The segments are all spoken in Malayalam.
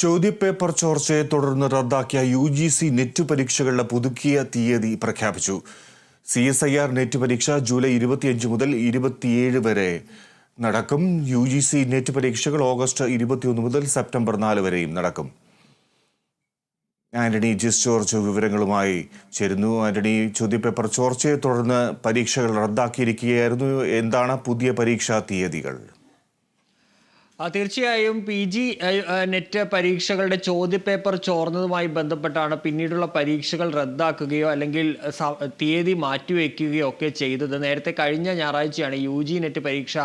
ചോദ്യപേപ്പർ ചോർച്ചയെ തുടർന്ന് റദ്ദാക്കിയ യു ജി സി നെറ്റ് പരീക്ഷകളുടെ പുതുക്കിയ തീയതി പ്രഖ്യാപിച്ചു. C S I R net പരീക്ഷ ജൂലൈ ഇരുപത്തിയഞ്ച് മുതൽ ഇരുപത്തിയേഴ് വരെ നടക്കും. യു ജി സി നെറ്റ് പരീക്ഷകൾ ഓഗസ്റ്റ് ഇരുപത്തിയൊന്ന് മുതൽ സെപ്റ്റംബർ നാല് വരെയും നടക്കും. ആന്റണി ജിസ് ജോർജ് വിവരങ്ങളുമായി ചേരുന്നു. ആന്റണി ചോദ്യപേപ്പർ ചോർച്ചയെ തുടർന്ന് പരീക്ഷകൾ റദ്ദാക്കിയിരിക്കുകയായിരുന്നു. എന്താണ് പുതിയ പരീക്ഷാ തീയതികൾ? തീർച്ചയായും പി ജി നെറ്റ് പരീക്ഷകളുടെ ചോദ്യപേപ്പർ ചോർന്നതുമായി ബന്ധപ്പെട്ടാണ് പിന്നീടുള്ള പരീക്ഷകൾ റദ്ദാക്കുകയോ അല്ലെങ്കിൽ തീയതി മാറ്റിവെക്കുകയോ ഒക്കെ ചെയ്തത്. നേരത്തെ കഴിഞ്ഞ ഞായറാഴ്ചയാണ് യു ജി നെറ്റ് പരീക്ഷ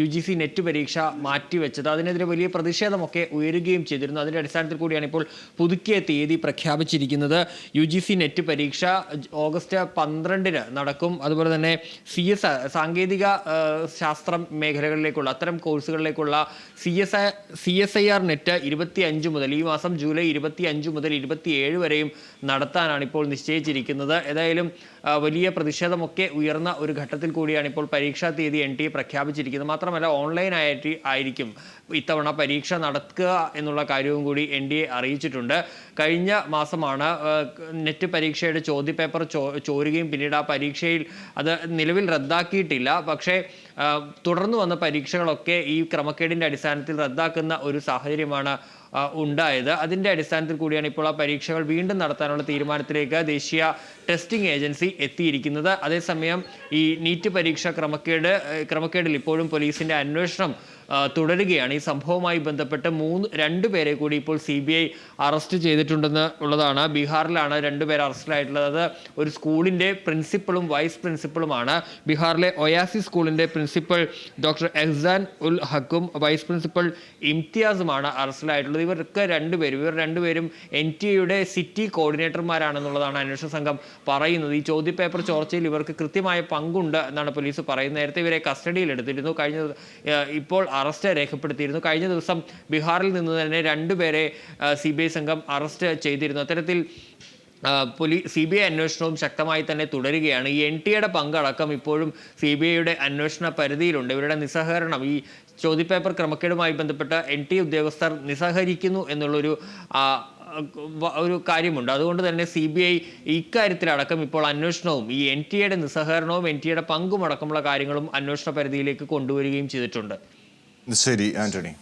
യു ജി സി നെറ്റ് പരീക്ഷ മാറ്റിവെച്ചത്. അതിനെതിരെ വലിയ പ്രതിഷേധമൊക്കെ ഉയരുകയും ചെയ്തിരുന്നു. അതിന്റെ അടിസ്ഥാനത്തിൽ കൂടിയാണ് ഇപ്പോൾ പുതുക്കിയ തീയതി പ്രഖ്യാപിച്ചിരിക്കുന്നത്. യു ജി സി നെറ്റ് പരീക്ഷ ഓഗസ്റ്റ് പന്ത്രണ്ടിന് നടക്കും. അതുപോലെ തന്നെ സി എസ് സാങ്കേതിക ശാസ്ത്രം മേഖലകളിലേക്കുള്ള അത്തരം കോഴ്സുകളിലേക്കുള്ള C S I C S I R net ഇരുപത്തി അഞ്ച് മുതൽ ഈ മാസം ജൂലൈ ഇരുപത്തി അഞ്ച് മുതൽ ഇരുപത്തിയേഴ് വരെയും നടത്താനാണ് ഇപ്പോൾ നിശ്ചയിച്ചിരിക്കുന്നത്. ഏതായാലും വലിയ പ്രതിഷേധമൊക്കെ ഉയർന്ന ഒരു ഘട്ടത്തിൽ കൂടിയാണ് ഇപ്പോൾ പരീക്ഷാ തീയതി എൻ ടി എ പ്രഖ്യാപിച്ചിരിക്കുന്നത്. മാത്രമല്ല ഓൺലൈൻ ആയിട്ട് ആയിരിക്കും ഇത്തവണ പരീക്ഷ നടക്കുക എന്നുള്ള കാര്യവും കൂടി എൻ ഡി എ അറിയിച്ചിട്ടുണ്ട്. കഴിഞ്ഞ മാസമാണ് നെറ്റ് പരീക്ഷയുടെ ചോദ്യപേപ്പർ ചോ ചോരുകയും പിന്നീട് ആ പരീക്ഷയിൽ അത് നിലവിൽ റദ്ദാക്കിയിട്ടില്ല. പക്ഷേ തുടർന്നു വന്ന പരീക്ഷകളൊക്കെ ഈ ക്രമക്കേടിന്റെ അടിസ്ഥാനത്തിൽ റദ്ദാക്കുന്ന ഒരു സാഹചര്യമാണ് ഉണ്ടായത്. അതിന്റെ അടിസ്ഥാനത്തിൽ കൂടിയാണ് ഇപ്പോൾ ആ പരീക്ഷകൾ വീണ്ടും നടത്താനുള്ള തീരുമാനത്തിലേക്ക് ദേശീയ ടെസ്റ്റിംഗ് ഏജൻസി എത്തിയിരിക്കുന്നത്. അതേസമയം ഈ നീറ്റ് പരീക്ഷ ക്രമക്കേട് ക്രമക്കേടിൽ ഇപ്പോഴും പോലീസിന്റെ അന്വേഷണം തുടരുകയാണ്. ഈ സംഭവവുമായി ബന്ധപ്പെട്ട് മൂന്ന് രണ്ട് പേരെ കൂടി ഇപ്പോൾ സി ബി ഐ അറസ്റ്റ് ചെയ്തിട്ടുണ്ടെന്ന് ഉള്ളതാണ്. ബീഹാറിലാണ് രണ്ടുപേർ അറസ്റ്റിലായിട്ടുള്ളത്. ഒരു സ്കൂളിന്റെ പ്രിൻസിപ്പളും വൈസ് പ്രിൻസിപ്പളുമാണ്. ബീഹാറിലെ ഒയാസി സ്കൂളിന്റെ പ്രിൻസിപ്പൽ ഡോക്ടർ എഹ്സാൻ ഉൽ ഹക്കും വൈസ് പ്രിൻസിപ്പൽ ഇംതിയാസുമാണ് അറസ്റ്റിലായിട്ടുള്ളത്. ഇവർക്ക് രണ്ടുപേരും ഇവർ രണ്ടുപേരും എൻ ടി എയുടെ സിറ്റി കോർഡിനേറ്റർമാരാണെന്നുള്ളതാണ് അന്വേഷണ സംഘം പറയുന്നത്. ഈ ചോദ്യപേപ്പർ ചോർച്ചയിൽ ഇവർക്ക് കൃത്യമായ പങ്കുണ്ട് എന്നാണ് പോലീസ് പറയുന്നത്. നേരത്തെ ഇവരെ കസ്റ്റഡിയിൽ എടുത്തിരുന്നു കഴിഞ്ഞ ഇപ്പോൾ അറസ്റ്റ് രേഖപ്പെടുത്തിയിരുന്നു. കഴിഞ്ഞ ദിവസം ബീഹാറിൽ നിന്ന് തന്നെ രണ്ടുപേരെ സി ബി ഐ സംഘം അറസ്റ്റ് ചെയ്തിരുന്നു. അത്തരത്തിൽ പോലീ സി ബി ഐ അന്വേഷണവും ശക്തമായി തന്നെ തുടരുകയാണ്. ഈ എൻ ടിയുടെ പങ്കടക്കം ഇപ്പോഴും സി ബി ഐയുടെ അന്വേഷണ പരിധിയിലുണ്ട്. ഇവരുടെ നിസ്സഹകരണം ഈ ചോദ്യപേപ്പർ ക്രമക്കേടുമായി ബന്ധപ്പെട്ട എൻ ടി ഉദ്യോഗസ്ഥർ നിസ്സഹരിക്കുന്നു എന്നുള്ളൊരു ഒരു കാര്യമുണ്ട്. അതുകൊണ്ട് തന്നെ സി ബി ഐ ഇക്കാര്യത്തിലടക്കം ഇപ്പോൾ അന്വേഷണവും ഈ എൻ ടി എയുടെ നിസ്സഹകരണവും എൻ ടി എയുടെ പങ്കും അടക്കമുള്ള കാര്യങ്ങളും അന്വേഷണ പരിധിയിലേക്ക് കൊണ്ടുവരികയും ചെയ്തിട്ടുണ്ട്. ശരി ആന്റണി.